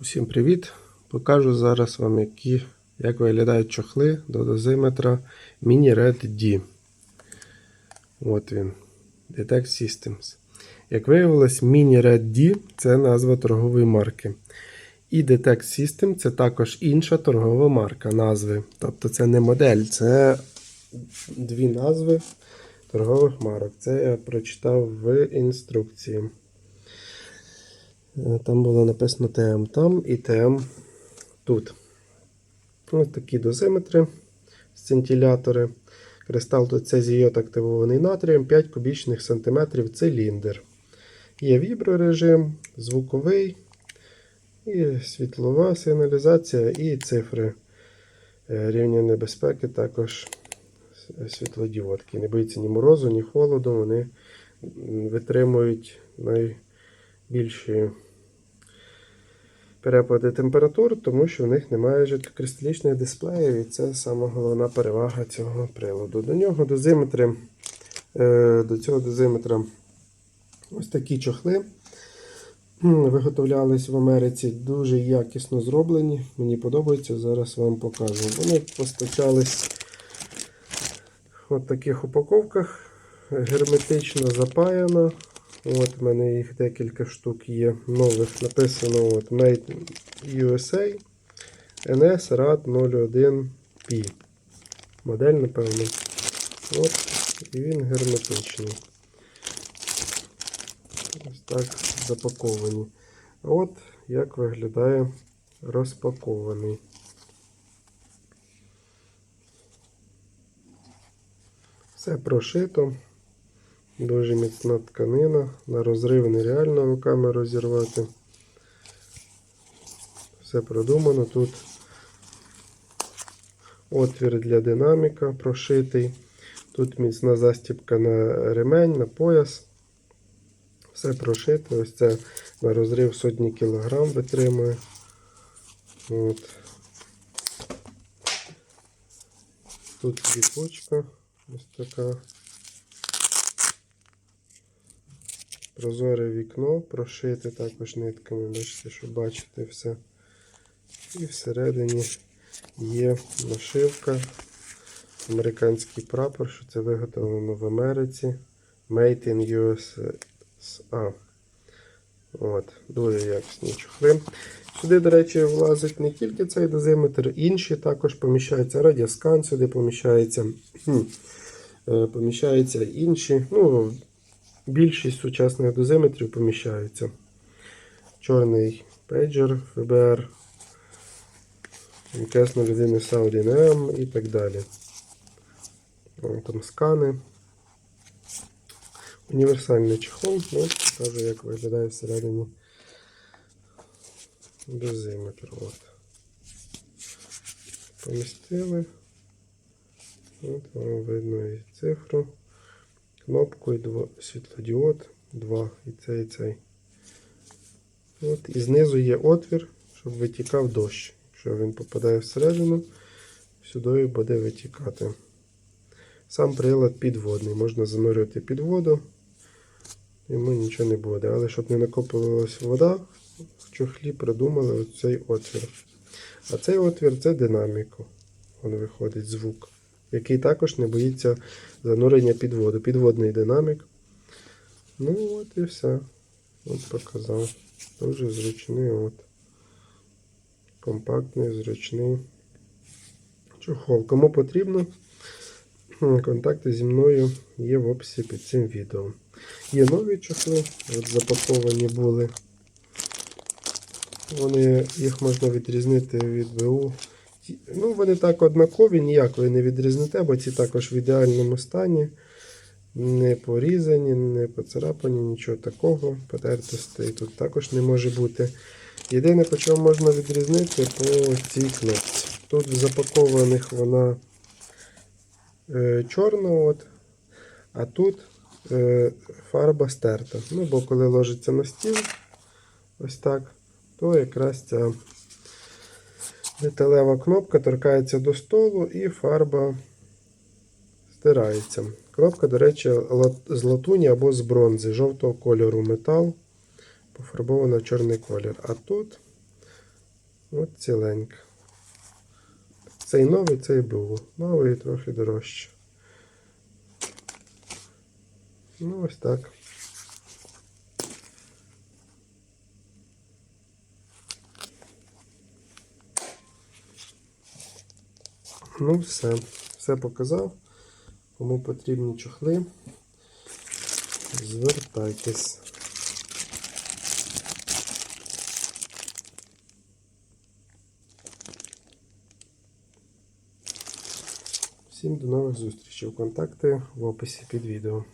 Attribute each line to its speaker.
Speaker 1: Усім привіт! Покажу зараз вам, які, як виглядають чохли до дозиметра Mini Red D. От він. Detect Systems. Як виявилось, Mini Red D це назва торгової марки. І Detect System це також інша торгова марка назви. Тобто це не модель, це дві назви торгових марок. Це я прочитав в інструкції. Е, Там було написано ТМ там і ТМ тут. Ось такі дозиметри, сцинтилятори. Кристал тут цезійот активований натрієм 5 кубічних сантиметрів циліндр. Є віброрежим, звуковий, і світлова сигналізація, і цифри е, рівня небезпеки також світлодіодки. Не боїться ні морозу, ні холоду. Вони витримують найбільші перепади температур, тому що в них немає жидкокристалічних дисплеїв, і це сама головна перевага цього приладу. До нього дозиметри, е, до цього дозиметра ось такі чохли. Виготовлялись в Америці дуже якісно зроблені. Мені подобається, зараз вам покажу. Вони постачались в таких упаковках, герметично запаяно. От в мене їх декілька штук є нових. Написано от Made USA NS RAD 01P. Модель, напевно. От, і він герметичний. Ось так запаковані. От як виглядає розпакований. Все прошито. Дуже міцна тканина. На розрив нереально руками розірвати. Все продумано. Тут отвір для динаміка прошитий. Тут міцна застібка на ремень, на пояс. Все прошито. Ось це на розрив сотні кілограм витримує. От. Тут кріпочка ось така. Прозоре вікно прошите також нитками, бачите, щоб бачите все. І всередині є нашивка, американський прапор, що це виготовлено в Америці. Made in USA. От, дуже якісні чохли. Сюди, до речі, влазить не тільки цей дозиметр, інші також поміщаються радіоскан, сюди поміщається, е, поміщаються інші. ну, Більшість сучасних дозиметрів поміщаються. Чорний пейджер ФБР, МКС 01 Saudi M і так далі. Там скани. Універсальний чехол, ну, покажу, як виглядає всередині дозиметр. От. Помістили. От вам видно і цифру кнопку і дво, світлодіод, два, і цей, і цей. От, і знизу є отвір, щоб витікав дощ. Якщо він попадає всередину, сюди буде витікати. Сам прилад підводний. Можна занурювати під воду, йому нічого не буде. Але щоб не накопилась вода, в чохлі придумали оцей отвір. А цей отвір це динаміку. Вон виходить звук який також не боїться занурення під воду. Підводний динамік. Ну от і все. От показав. Дуже зручний. от. Компактний, зручний чохол. Кому потрібно, контакти зі мною є в описі під цим відео. Є нові чохли, от запаковані були. Вони, Їх можна відрізнити від БУ Ну, вони так однакові, ніяк ви не відрізнете, бо ці також в ідеальному стані. Не порізані, не поцарапані, нічого такого. Потертостей тут також не може бути. Єдине, по чому можна відрізнити по цій кнопці. Тут в запакованих вона е, чорна, от, а тут е, фарба стерта. Ну, бо коли ложиться на стіл, ось так, то якраз ця Металева кнопка торкається до столу і фарба стирається. Кнопка, до речі, з латуні або з бронзи, жовтого кольору метал, пофарбована в чорний колір. А тут От ціленька. Цей новий, цей був. Новий трохи дорожче. Ну, ось так. Ну, все. Все показав. Кому потрібні чохли, звертайтесь. Всім до нових зустрічей. Контакти в описі під відео.